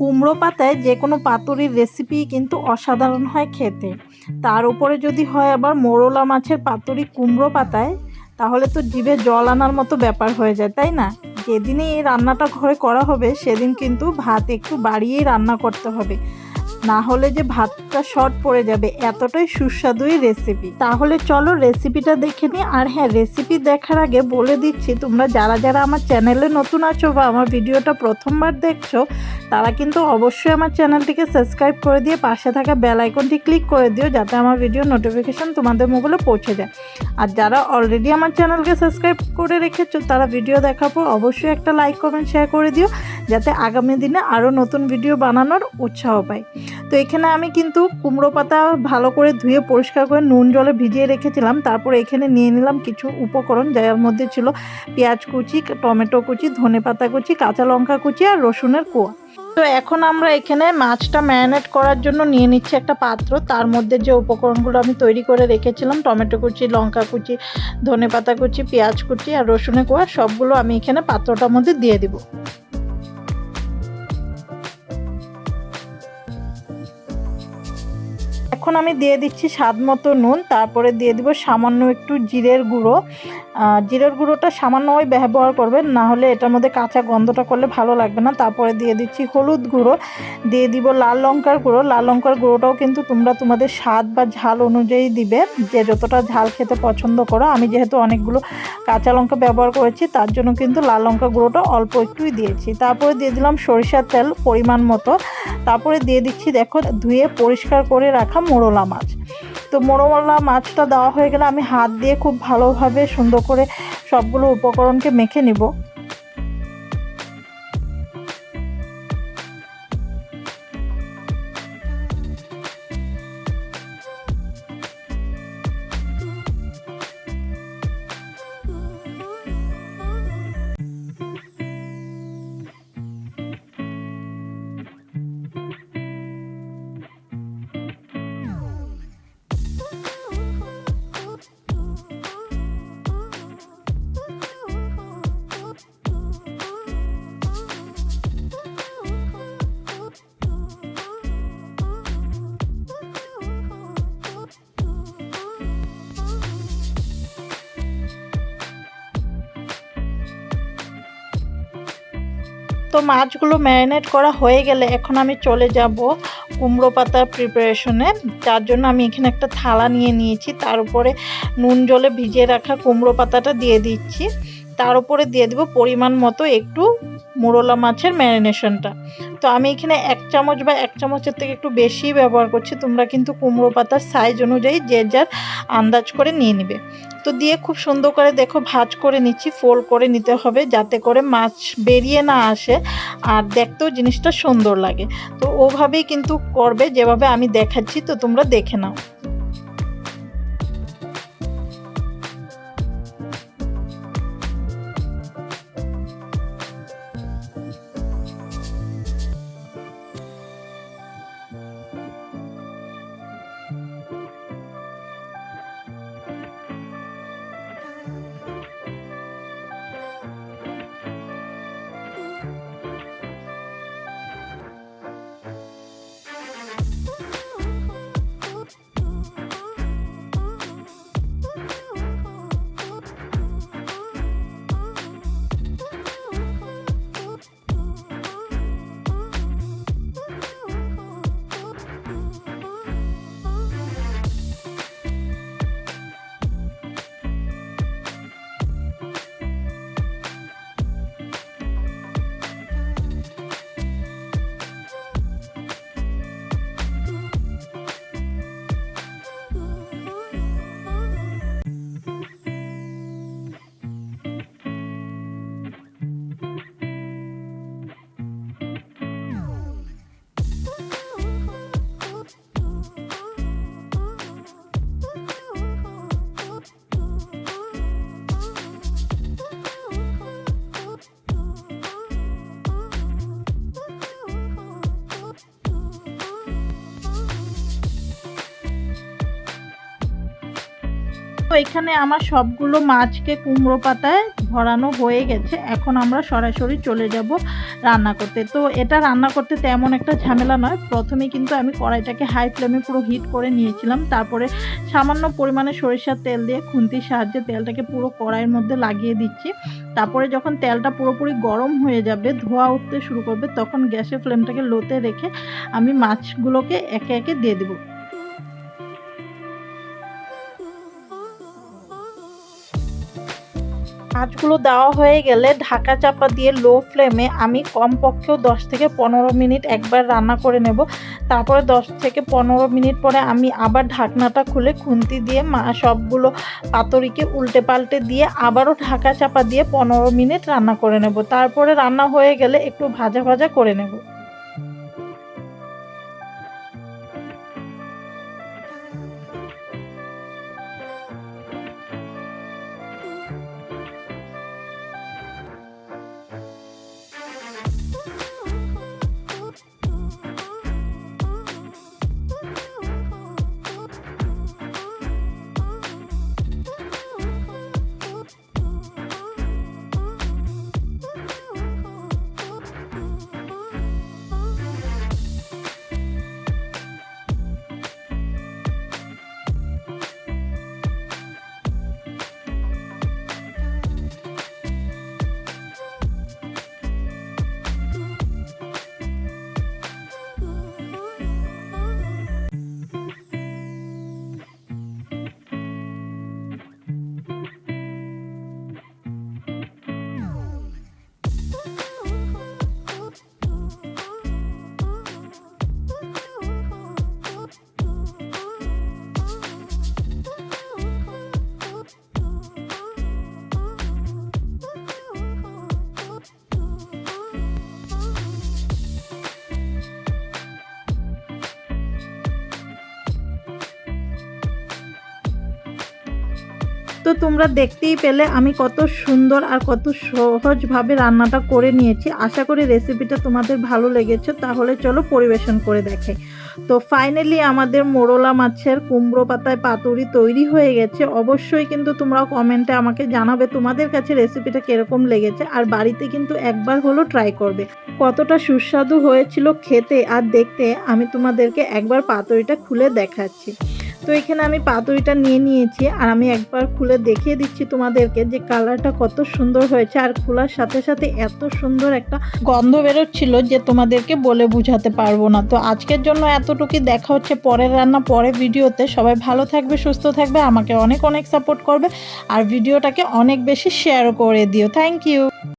কুমড়ো পাতায় যে কোনো পাতুরির রেসিপি কিন্তু অসাধারণ হয় খেতে। তার উপরে যদি হয় আবার মোরলা মাছের পাতুরি কুমড়ো পাতায়, তাহলে তো জিভে জল আনার মতো ব্যাপার হয়ে যায়, তাই না? যেদিনই এই রান্নাটা ঘরে করা হবে, সেদিন কিন্তু ভাত একটু বাড়িয়েই রান্না করতে হবে। না হলে যে ভাতটা শর্ট পড়ে যাবে, এতটাই সুস্বাদু এই রেসিপি তাহলে চলো রেসিপিটা দেখে নিই। আর হ্যাঁ রেসিপি দেখার আগে বলে দিচ্ছি, তোমরা যারা যারা আমার চ্যানেলে নতুন আছো বা আমার ভিডিওটা প্রথমবার দেখছ তারা কিন্তু অবশ্যই আমার চ্যানেলটিকে সাবস্ক্রাইব করে দিয়ে পাশে থাকা বেল আইকনটি ক্লিক করে দিও যাতে আমার ভিডিও নোটিফিকেশান তোমাদের মোবাইলে পৌঁছে যায়। আর যারা অলরেডি আমার চ্যানেলকে সাবস্ক্রাইব করে রেখেছো, তারা ভিডিও দেখার পর অবশ্যই একটা লাইক কমেন্ট শেয়ার করে দিও যাতে আগামী দিনে আরও নতুন ভিডিও বানানোর উৎসাহ পাই। তো এখানে আমি কিন্তু কুমড়ো পাতা ভালো করে ধুয়ে পরিষ্কার করে নুন জলে ভিজিয়ে রেখেছিলাম। তারপর এখানে নিয়ে নিলাম কিছু উপকরণ, যার মধ্যে ছিল পেঁয়াজ কুচি, টমেটো কুচি ধনে পাতা কুচি, কাঁচা লঙ্কা কুচি আর রসুনের কোয়া। তো এখন আমরা এখানে মাছটা ম্যারিনেট করার জন্য নিয়ে নিচ্ছি একটা পাত্র। তার মধ্যে যে উপকরণগুলো আমি তৈরি করে রেখেছিলাম, টমেটো কুচি, লঙ্কা কুচি, ধনে পাতা কুচি, পেঁয়াজ কুচি আর রসুনের কোয়া সবগুলো আমি এখানে পাত্রটার মধ্যে দিয়ে দিব। এখন আমি দিয়ে দিচ্ছি স্বাদ মতো নুন, তারপরে দিয়ে দিব সামান্য একটু জিরের গুঁড়ো। জিরের গুঁড়োটা সামান্যই ব্যবহার করবেন, না হলে এটার মধ্যে কাঁচা গন্ধটা করলে ভালো লাগবে না। তারপরে দিয়ে দিচ্ছি হলুদ গুঁড়ো, দিয়ে দিব লাল লঙ্কার গুঁড়ো। লাল লঙ্কার গুঁড়োটাও কিন্তু তোমরা তোমাদের স্বাদ বা ঝাল অনুযায়ী দিবে, যে যতটা ঝাল খেতে পছন্দ করো। আমি যেহেতু অনেকগুলো কাঁচা লঙ্কা ব্যবহার করেছি, তার জন্য কিন্তু লাল লঙ্কা গুঁড়োটা অল্প একটুই দিয়েছি। তারপরে দিয়ে দিলাম সরিষার তেল পরিমাণ মতো। তারপরে দিয়ে দিচ্ছি, দেখো ধুয়ে পরিষ্কার করে রাখা মোড়লা মাছ। তো মোরলা মাছটা দেওয়া হয়ে গেলে আমি হাত দিয়ে খুব ভালোভাবে সুন্দর করে সবগুলো উপকরণকে মেখে নিব। তো মাছগুলো ম্যারিনেট করা হয়ে গেলে এখন আমি চলে যাব কুমড়ো পাতার প্রিপারেশনে তার জন্য আমি এখানে একটা থালা নিয়ে নিয়েছি, তার উপরে নুন জলে ভিজিয়ে রাখা কুমড়ো পাতাটা দিয়ে দিচ্ছি। তার উপরে দিয়ে দেবো পরিমাণ মতো একটু মোরলা মাছের ম্যারিনেশনটা তো আমি এখানে এক চামচ বা এক চামচের থেকে একটু বেশি ব্যবহার করছি, তোমরা কিন্তু কুমড়ো পাতার সাইজ অনুযায়ী যে যার আন্দাজ করে নিয়ে নিবে। তো দিয়ে খুব সুন্দর করে দেখো ভাজ করে নিচ্ছি ফোল্ড করে নিতে হবে যাতে করে মাছ বেরিয়ে না আসে আর দেখতেও জিনিসটা সুন্দর লাগে। তো ওভাবেই কিন্তু করবে, যেভাবে আমি দেখাচ্ছি, তো তোমরা দেখে নাও। তো এখানে আমার সবগুলো মাছকে কুমড়ো পাতায় ভরানো হয়ে গেছে। এখন আমরা সরাসরি চলে যাব রান্না করতে। তো এটা রান্না করতে তেমন একটা ঝামেলা নয়। প্রথমে কিন্তু আমি কড়াইটাকে হাই ফ্লেমে পুরো হিট করে নিয়েছিলাম। তারপরে সামান্য পরিমাণে সরিষার তেল দিয়ে খুন্তির সাহায্যে তেলটাকে পুরো কড়াইয়ের মধ্যে লাগিয়ে দিচ্ছি। তারপরে যখন তেলটা পুরোপুরি গরম হয়ে যাবে, ধোয়া উঠতে শুরু করবে, তখন গ্যাসের ফ্লেমটাকে লোতে রেখে আমি মাছগুলোকে একে একে দিয়ে দেবো। মাছগুলো দেওয়া হয়ে গেলে ঢাকা চাপা দিয়ে লো ফ্লেমে আমি কমপক্ষেও দশ থেকে পনেরো মিনিট একবার রান্না করে নেব। তারপরে দশ থেকে পনেরো মিনিট পরে আমি আবার ঢাকনাটা খুলে খুন্তি দিয়ে মা, সবগুলো পাতরিকে উল্টে পাল্টে দিয়ে আবারও ঢাকা চাপা দিয়ে পনেরো মিনিট রান্না করে নেব। তারপরে রান্না হয়ে গেলে একটু ভাজা ভাজা করে নেব। তো তোমরা দেখতেই পেলে আমি কত সুন্দর আর কত সহজভাবে রান্নাটা করে নিয়েছি। আশা করি রেসিপিটা তোমাদের ভালো লেগেছে, তাহলে চলো পরিবেশন করে দেখে। তো ফাইনালি আমাদের মোরলা মাছের কুমড়ো পাতায় পাতুরি তৈরি হয়ে গেছে। অবশ্যই কিন্তু তোমরা কমেন্টে আমাকে জানাবে তোমাদের কাছে রেসিপিটা কীরকম লেগেছে, আর বাড়িতে কিন্তু একবার হলো ট্রাই করবে। কতটা সুস্বাদু হয়েছিল খেতে আর দেখতে, আমি তোমাদেরকে একবার পাতুরিটা খুলে দেখাচ্ছি। তো এখানে আমি পাতুরিটা নিয়ে নিয়েছি আর আমি একবার খুলে দেখিয়ে দিচ্ছি তোমাদেরকে যে কালারটা কত সুন্দর হয়েছে আর খোলার সাথে সাথে এত সুন্দর একটা গন্ধ বেরোচ্ছিল যে তোমাদেরকে বলে বুঝাতে পারব না। তো আজকের জন্য এতটুকুই দেখা হচ্ছে পরের রান্না, পরের ভিডিওতে। সবাই ভালো থাকবে, সুস্থ থাকবে, আমাকে অনেক অনেক সাপোর্ট করবে আর ভিডিওটাকে অনেক বেশি শেয়ার করে দিও। Thank you